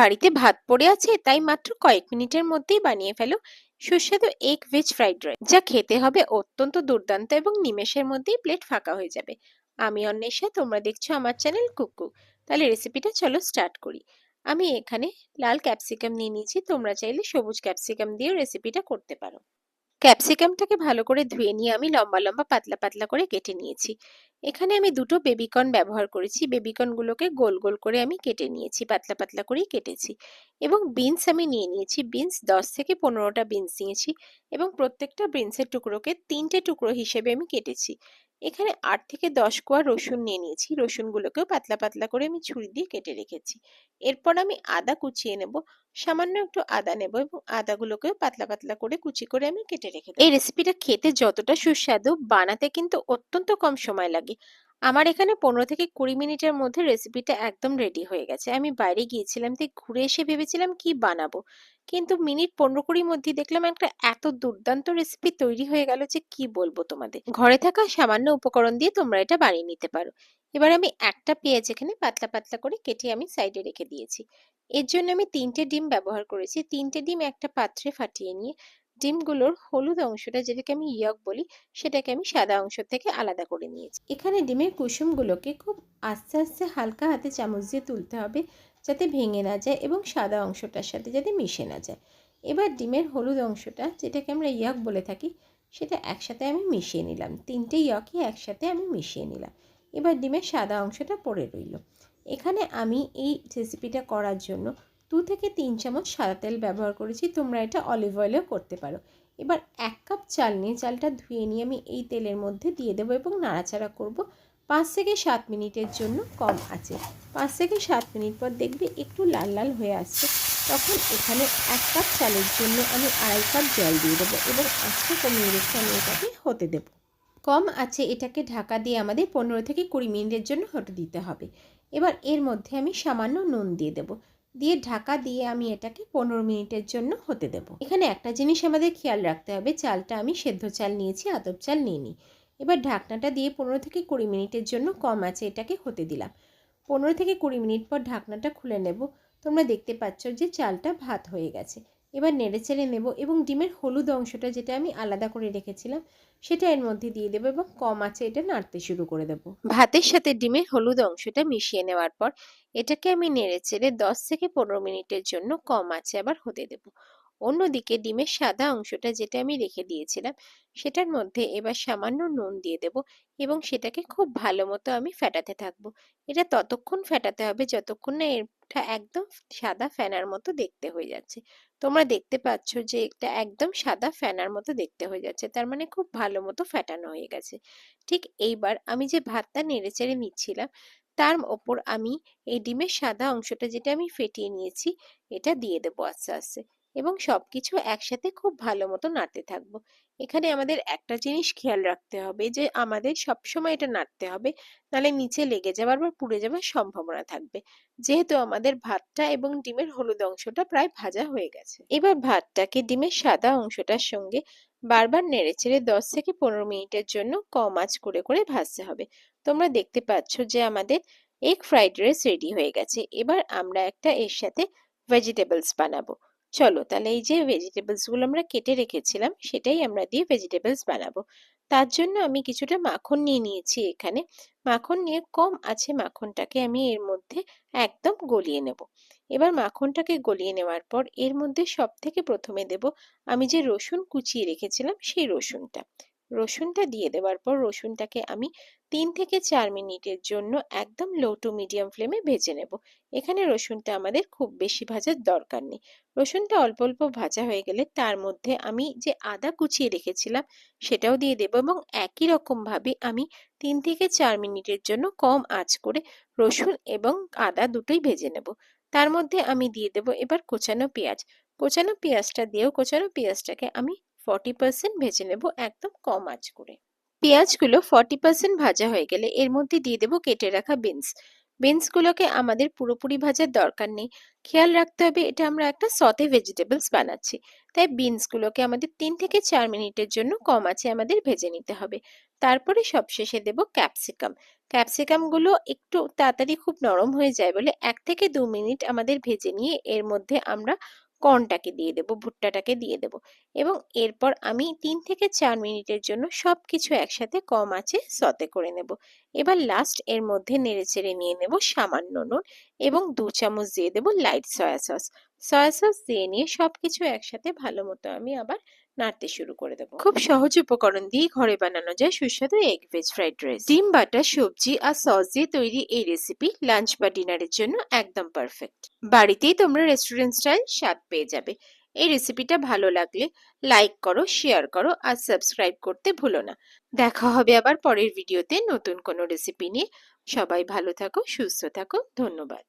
বাড়িতে ভাত পড়ে আছে, তাই মাত্র কয়েক মিনিটের মধ্যেই বানিয়ে ফেলো সুস্বাদু এগ ভেজ ফ্রাইড রাইস যা খেতে হবে অত্যন্ত দুর্দান্ত এবং নিমেষের মধ্যেই প্লেট ফাঁকা হয়ে যাবে। আমি অন্বেষা, তোমরা দেখছ আমার চ্যানেল কুকু। তাহলে রেসিপিটা চলো স্টার্ট করি। আমি এখানে লাল ক্যাপসিকাম নিয়ে নিয়েছি, তোমরা চাইলে সবুজ ক্যাপসিকাম দিয়েও রেসিপিটা করতে পারো। ক্যাপসিকামটাকে ভালো করে ধুয়ে নিয়ে আমি লম্বা লম্বা পাতলা পাতলা করে কেটে নিয়েছি। এখানে আমি দুটো বেবিকর্ন ব্যবহার করেছি। বেবিকর্নগুলোকে গোল গোল করে আমি কেটে নিয়েছি, পাতলা পাতলা করেই কেটেছি। এবং বিনস আমি নিয়ে নিয়েছি। বিনস দশ থেকে পনেরোটা বিনস নিয়েছি এবং প্রত্যেকটা বিনসের টুকরোকে তিনটে টুকরো হিসেবে আমি কেটেছি। এখানে আট থেকে দশ কোয়া রসুন নিয়ে নিয়েছি। রসুনগুলোকেও পাতলা পাতলা করে আমি ছুরি দিয়ে কেটে রেখেছি। এরপর আমি আদা কুচিয়ে নেব। সামান্য একটু আদা নেব এবং আদাগুলোকেও পাতলা পাতলা করে কুচি করে আমি কেটে রেখে এই রেসিপিটা খেতে যতটা সুস্বাদু, বানাতে কিন্তু অত্যন্ত কম সময় লাগে। আমার এখানে পনেরো থেকে কুড়ি মিনিটের মধ্যে রেসিপিটা একদম রেডি হয়ে গেছে। আমি বাইরে গিয়েছিলাম তাই ঘুরে এসে ভেবেছিলাম কি বানাবো? কিন্তু মিনিট পনেরো কুড়ির মধ্যে দেখলাম একটা এত দুর্দান্ত রেসিপি তৈরি হয়ে গেল যে কি বলব তোমাদের? ঘরে থাকা সামান্য উপকরণ দিয়ে তোমরা এটা বানিয়ে নিতে পারো। এবার আমি একটা পেঁয়াজ এখানে পাতলা পাতলা করে কেটে আমি সাইডে রেখে দিয়েছি। এর জন্য আমি তিনটে ডিম ব্যবহার করেছি। তিনটে ডিম একটা পাত্রে ফাটিয়ে নিয়ে ডিমগুলোর হলুদ অংশটা যেটাকে আমি ইয়ক বলি, সেটাকে আমি সাদা অংশ থেকে আলাদা করে নিয়েছি। এখানে ডিমের কুসুমগুলোকে খুব আস্তে আস্তে হালকা হাতে চামচ দিয়ে তুলতে হবে যাতে ভেঙে না যায় এবং সাদা অংশটার সাথে যাতে মিশে না যায়। এবার ডিমের হলুদ অংশটা যেটাকে আমরা ইয়ক বলে থাকি, সেটা একসাথে আমি মিশিয়ে নিলাম। তিনটে ইয়কই একসাথে আমি মিশিয়ে নিলাম। এবার ডিমের সাদা অংশটা পড়ে রইল। এখানে আমি এই রেসিপিটা করার জন্য দু থেকে তিন চামচ সাদা তেল ব্যবহার করেছি, তোমরা এটা অলিভ অয়েলেও করতে পারো। এবার এক কাপ চাল নিয়ে চালটা ধুয়ে নিয়ে আমি এই তেলের মধ্যে দিয়ে দেবো এবং নাড়াচাড়া করব। পাঁচ থেকে সাত মিনিটের জন্য কম আছে। পাঁচ থেকে সাত মিনিট পর দেখবে একটু লাল লাল হয়ে আসছে। তখন এখানে এক কাপ চালের জন্য আমি আড়াই কাপ জল দিয়ে দেবো এবং আস্তে কমিয়ে রেখে আমি এটাকে হতে দেবো। কম আছে এটাকে ঢাকা দিয়ে আমাদের পনেরো থেকে কুড়ি মিনিটের জন্য হতে দিতে হবে। এবার এর মধ্যে আমি সামান্য নুন দিয়ে দেবো। দিয়ে ঢাকা দিয়ে আমি এটাকে পনেরো মিনিটের জন্য হতে দেব। এখানে একটা জিনিস আমাদের খেয়াল রাখতে হবে, চালটা আমি সেদ্ধ চাল নিয়েছি, আদব চাল নিইনি। এবার ঢাকনাটা দিয়ে পনেরো থেকে কুড়ি মিনিটের জন্য কম আছে এটাকে হতে দিলাম। পনেরো থেকে কুড়ি মিনিট পর ঢাকনাটা খুলে নেব। তোমরা দেখতে পাচ্ছ যে চালটা ভাত হয়ে গেছে। এবার নেড়ে চেড়ে নেব এবং ডিমের হলুদ অংশটা যেটা আমি আলাদা করে রেখেছিলাম, সেটা এর মধ্যে দিয়ে দেবো এবং কম আছে এটা নাড়তে শুরু করে দেব। ভাতের সাথে ডিমের হলুদ অংশটা মিশিয়ে নেওয়ার পর, এটাকে আমি নেড়ে চেড়ে দশ থেকে পনেরো মিনিটের জন্য কম আছে আবার হতে দেব। অন্যদিকে ডিমের সাদা অংশটা যেটা আমি রেখে দিয়েছিলাম, সেটার মধ্যে এবার সামান্য নুন দিয়ে দেব এবং সেটাকে খুব ভালো মতো আমি ফেটাতে থাকব। এটা ততক্ষণ ফেটাতে হবে যতক্ষণ না এটা একদম সাদা ফেনার মতো দেখতে হয়ে যাচ্ছে। তোমরা দেখতে পাচ্ছ যে এটা একদম সাদা ফ্যানার মতো দেখতে হয়ে যাচ্ছে। তার মানে খুব ভালো মতো ফেটানো হয়ে গেছে। ঠিক এইবার আমি যে ভাতটা নেড়ে চেড়ে নিচ্ছিলাম, তার ওপর আমি এই ডিমের সাদা অংশটা যেটা আমি ফেটিয়ে নিয়েছি, এটা দিয়ে দেবো আস্তে আস্তে। এবং সবকিছু একসাথে খুব ভালো মতো নাড়তে থাকব। এখানে আমাদের একটা জিনিস খেয়াল রাখতে হবে যে, আমাদের সবসময় এটা নাড়তে হবে, নাহলে নিচে লেগে যাওয়ার বা পুড়ে যাওয়ার সম্ভাবনা থাকবে। যেহেতু আমাদের ভাতটা এবং ডিমের হলুদ অংশটা প্রায় ভাজা হয়ে গেছে। এবার ভাতটাকে ডিমের সাদা অংশটার সঙ্গে বারবার নেড়ে চেড়ে দশ থেকে পনেরো মিনিটের জন্য কম আঁচ করে করে ভাজতে হবে। তোমরা দেখতে পাচ্ছ যে, আমাদের এগ ফ্রাইড রাইস রেডি হয়ে গেছে। এবার আমরা একটা এর সাথে ভেজিটেবলস বানাবো। চলো তাহলে এই যে ভেজিটেবলসগুলো আমরা কেটে রেখেছিলাম, সেটাই আমরা দিয়ে ভেজিটেবলস বানাবো। তার জন্য আমি কিছুটা মাখন নিয়ে নিয়েছি এখানে। মাখন নিয়ে কম আছে মাখনটাকে আমি এর মধ্যে একদম গলিয়ে নেব। এবার মাখনটাকে গলিয়ে নেওয়ার পর এর মধ্যে সব থেকে প্রথমে দেব আমি যে রসুন কুচিয়ে রেখেছিলাম সেই রসুনটা। রসুনটা দিয়ে দেওয়ার পর রসুনটাকে আমি তিন থেকে চার মিনিটের জন্য একদম লো টু মিডিয়াম ফ্লেমে ভেজে নেব। এখানে রসুনটা আমাদের খুব বেশি ভাজার দরকার নেই। রসুনটা অল্প অল্প ভাজা হয়ে গেলে তার মধ্যে আমি যে আদা কুচিয়ে রেখেছিলাম সেটাও দিয়ে দেব এবং একই রকমভাবে আমি তিন থেকে চার মিনিটের জন্য কম আঁচ করে রসুন এবং আদা দুটোই ভেজে নেব। তার মধ্যে আমি দিয়ে দেব এবার কোচানো পেঁয়াজ। কোচানো পেঁয়াজটা দিয়েও কোচানো পেঁয়াজটাকে আমি ফর্টি পার্সেন্ট ভেজে নেব একদম কম আঁচ করে। পেঁয়াজগুলো ফর্টি পার্সেন্ট ভাজা হয়ে গেলে এর মধ্যে দিয়ে দেবো কেটে রাখা বিনস। বিনসগুলোকে আমাদের পুরোপুরি ভাজার দরকার নেই। খেয়াল রাখতে হবে এটা আমরা একটা সতে ভেজিটেবলস বানাচ্ছি। তাই বিনসগুলোকে আমাদের তিন থেকে চার মিনিটের জন্য কম আছে আমাদের ভেজে নিতে হবে। তারপরে সবশেষে দেব ক্যাপসিকাম ক্যাপসিকামগুলো একটু তাড়াতাড়ি খুব নরম হয়ে যায় বলে এক থেকে দু মিনিট আমাদের ভেজে নিয়ে এর মধ্যে আমরা কর্নটাকে দিয়ে দেব, ভুট্টাটাকে দিয়ে দেব। এবং এরপর আমি তিন থেকে চার মিনিটের জন্য সব কিছু একসাথে কম আছে সতে করে নেব। এবার লাস্ট এর মধ্যে নেড়েচেড়ে নিয়ে নেব সামান্য নুন এবং দু চামচ দিয়ে দেব light soya sauce soya sauce দিয়ে নিয়ে সব কিছু একসাথে ভালো মতো আমি আবার নাড়তে শুরু করে দেবো। খুব সহজ উপকরণ দিয়ে ঘরে বানানো যায় সুস্বাদু এগ ভেজ ফ্রাইড রাইস ডিম, বাটা, সবজি আর সস দিয়ে তৈরি এই রেসিপি লাঞ্চ বা ডিনারের জন্য একদম পারফেক্ট বাড়িতেই তোমরা রেস্টুরেন্ট স্টাইল স্বাদ পেয়ে যাবে। এই রেসিপিটা ভালো লাগলে লাইক করো শেয়ার করো আর সাবস্ক্রাইব করতে ভুলো না। দেখা হবে আবার পরের ভিডিওতে নতুন কোনো রেসিপি নিয়ে। সবাই ভালো থাকো, সুস্থ থাকো, ধন্যবাদ।